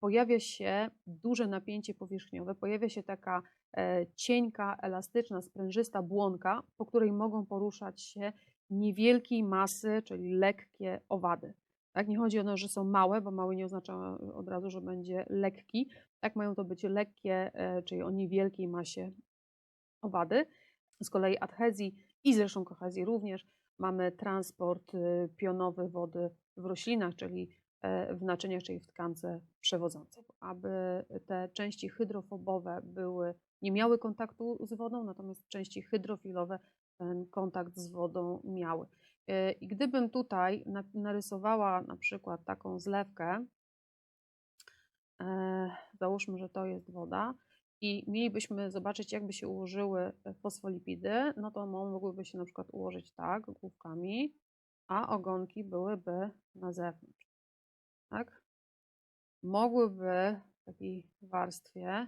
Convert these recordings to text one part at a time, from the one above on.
pojawia się duże napięcie powierzchniowe, pojawia się taka e, cienka, elastyczna, sprężysta błonka, po której mogą poruszać się niewielkiej masy, czyli lekkie owady. Tak, nie chodzi o to, że są małe, bo mały nie oznacza od razu, że będzie lekki. Tak, mają to być lekkie, e, czyli o niewielkiej masie owady. Z kolei adhezji i zresztą kohezji również mamy transport y, pionowy wody w roślinach, czyli w naczyniach, czyli w tkance przewodzącej. Aby te części hydrofobowe były, nie miały kontaktu z wodą, natomiast części hydrofilowe ten kontakt z wodą miały. E, I gdybym tutaj na- narysowała na przykład taką zlewkę, e, załóżmy, że to jest woda, i mielibyśmy zobaczyć, jakby się ułożyły e, fosfolipidy, no to mogłyby się na przykład ułożyć tak, główkami, a ogonki byłyby na zewnątrz. Tak? Mogłyby w takiej warstwie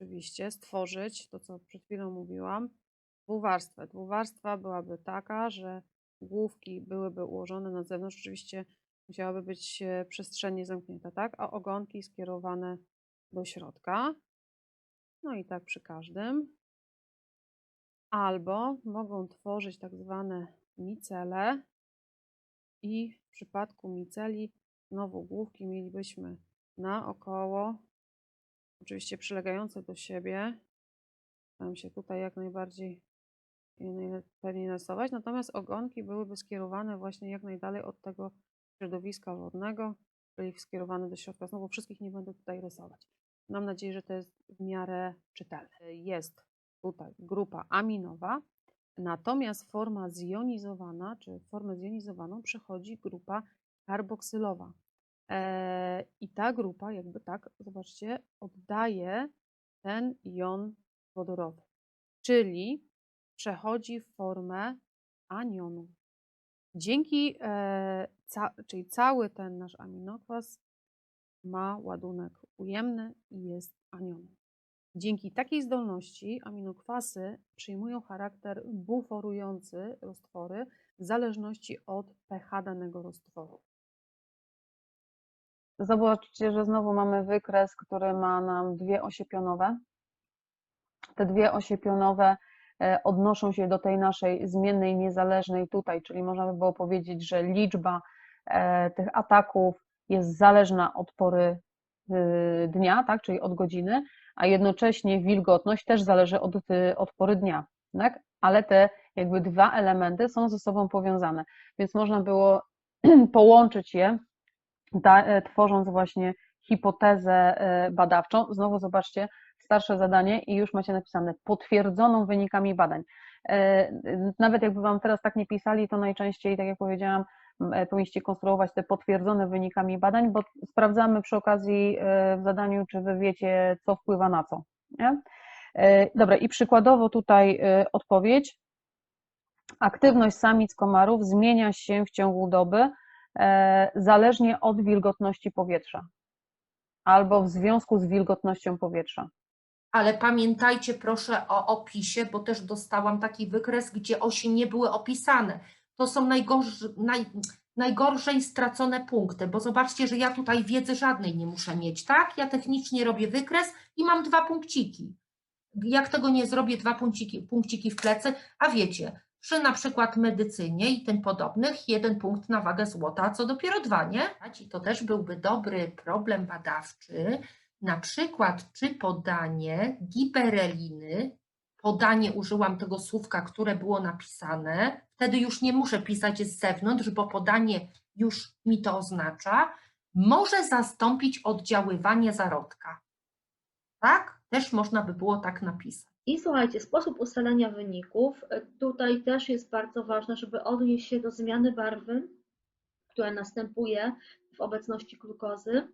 oczywiście stworzyć to, co przed chwilą mówiłam, dwuwarstwę. Dwuwarstwa byłaby taka, że główki byłyby ułożone na zewnątrz, oczywiście musiałaby być e, przestrzennie zamknięta, tak? A ogonki skierowane do środka. No i tak przy każdym. Albo mogą tworzyć tak zwane micele i w przypadku miceli znowu główki mielibyśmy naokoło, oczywiście przylegające do siebie. Staram się tutaj jak najbardziej najle- pewnie narysować, natomiast ogonki byłyby skierowane właśnie jak najdalej od tego środowiska wodnego, czyli skierowane do środka. Znowu wszystkich nie będę tutaj rysować. Mam nadzieję, że to jest w miarę czytelne. Jest tutaj grupa aminowa, natomiast forma zjonizowana, czy formę zjonizowaną przechodzi grupa karboksylowa. E, I ta grupa, jakby tak, zobaczcie, oddaje ten jon wodorowy, czyli przechodzi w formę anionu. Dzięki, e, ca, czyli cały ten nasz aminokwas ma ładunek ujemny i jest anionem. Dzięki takiej zdolności aminokwasy przyjmują charakter buforujący roztwory w zależności od pH danego roztworu. Zobaczcie, że znowu mamy wykres, który ma nam dwie osie pionowe. Te dwie osie pionowe e, odnoszą się do tej naszej zmiennej, niezależnej tutaj, czyli można by było powiedzieć, że liczba e, tych ataków jest zależna od pory y, dnia, tak, czyli od godziny, a jednocześnie wilgotność też zależy od, od pory dnia, tak? ale te jakby dwa elementy są ze sobą powiązane, więc można było połączyć je da, e, tworząc właśnie hipotezę e, badawczą. Znowu zobaczcie, starsze zadanie i już macie napisane potwierdzoną wynikami badań. E, Nawet jakby Wam teraz tak nie pisali, to najczęściej, tak jak powiedziałam, powinniście konstruować te potwierdzone wynikami badań, bo sprawdzamy przy okazji w zadaniu, czy Wy wiecie, co wpływa na co. Nie? Dobra, i przykładowo tutaj odpowiedź. Aktywność samic komarów zmienia się w ciągu doby, zależnie od wilgotności powietrza albo w związku z wilgotnością powietrza. Ale pamiętajcie proszę o opisie, bo też dostałam taki wykres, gdzie osi nie były opisane. To są najgorsze, naj, najgorzej stracone punkty, bo zobaczcie, że ja tutaj wiedzy żadnej nie muszę mieć, tak? Ja technicznie robię wykres i mam dwa punkciki. Jak tego nie zrobię, dwa punkciki, punkciki w plecy, a wiecie, przy na przykład medycynie i tym podobnych, jeden punkt na wagę złota, co dopiero dwa, nie? I to też byłby dobry problem badawczy, na przykład, czy podanie gibereliny, podanie użyłam tego słówka, które było napisane, wtedy już nie muszę pisać z zewnątrz, bo podanie już mi to oznacza, może zastąpić oddziaływanie zarodka. Tak? Też można by było tak napisać. I słuchajcie, sposób ustalenia wyników. e, Tutaj też jest bardzo ważne, żeby odnieść się do zmiany barwy, która następuje w obecności glukozy.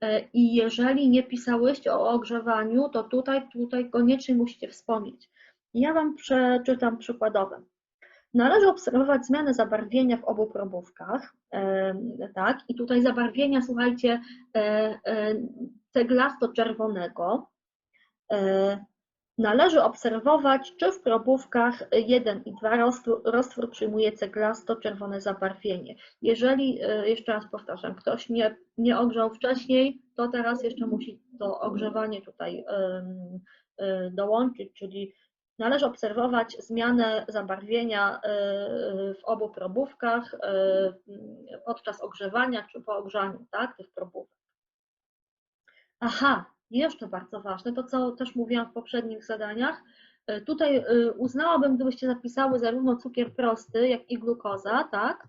E, I jeżeli nie pisałyście o ogrzewaniu, to tutaj, tutaj koniecznie musicie wspomnieć. Ja Wam przeczytam przykładowe. Należy obserwować zmianę zabarwienia w obu probówkach, e, tak, i tutaj zabarwienia, słuchajcie, ceglasto-czerwonego, Należy obserwować, czy w probówkach 1 i 2 roztwór, roztwór przyjmuje ceglasto-czerwone zabarwienie. Jeżeli, e, jeszcze raz powtarzam, ktoś nie, nie ogrzał wcześniej, to teraz jeszcze musi to ogrzewanie tutaj e, dołączyć, czyli należy obserwować zmianę zabarwienia e, w obu probówkach podczas ogrzewania czy po ogrzaniu tak, tych probówek. Aha, jeszcze bardzo ważne, to co też mówiłam w poprzednich zadaniach, e, tutaj e, uznałabym, gdybyście zapisały zarówno cukier prosty, jak i glukoza, tak?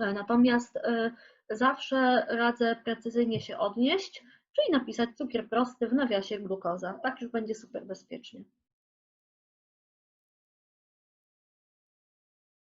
E, Natomiast zawsze radzę precyzyjnie się odnieść, czyli napisać cukier prosty w nawiasie glukoza. Tak już będzie super bezpiecznie.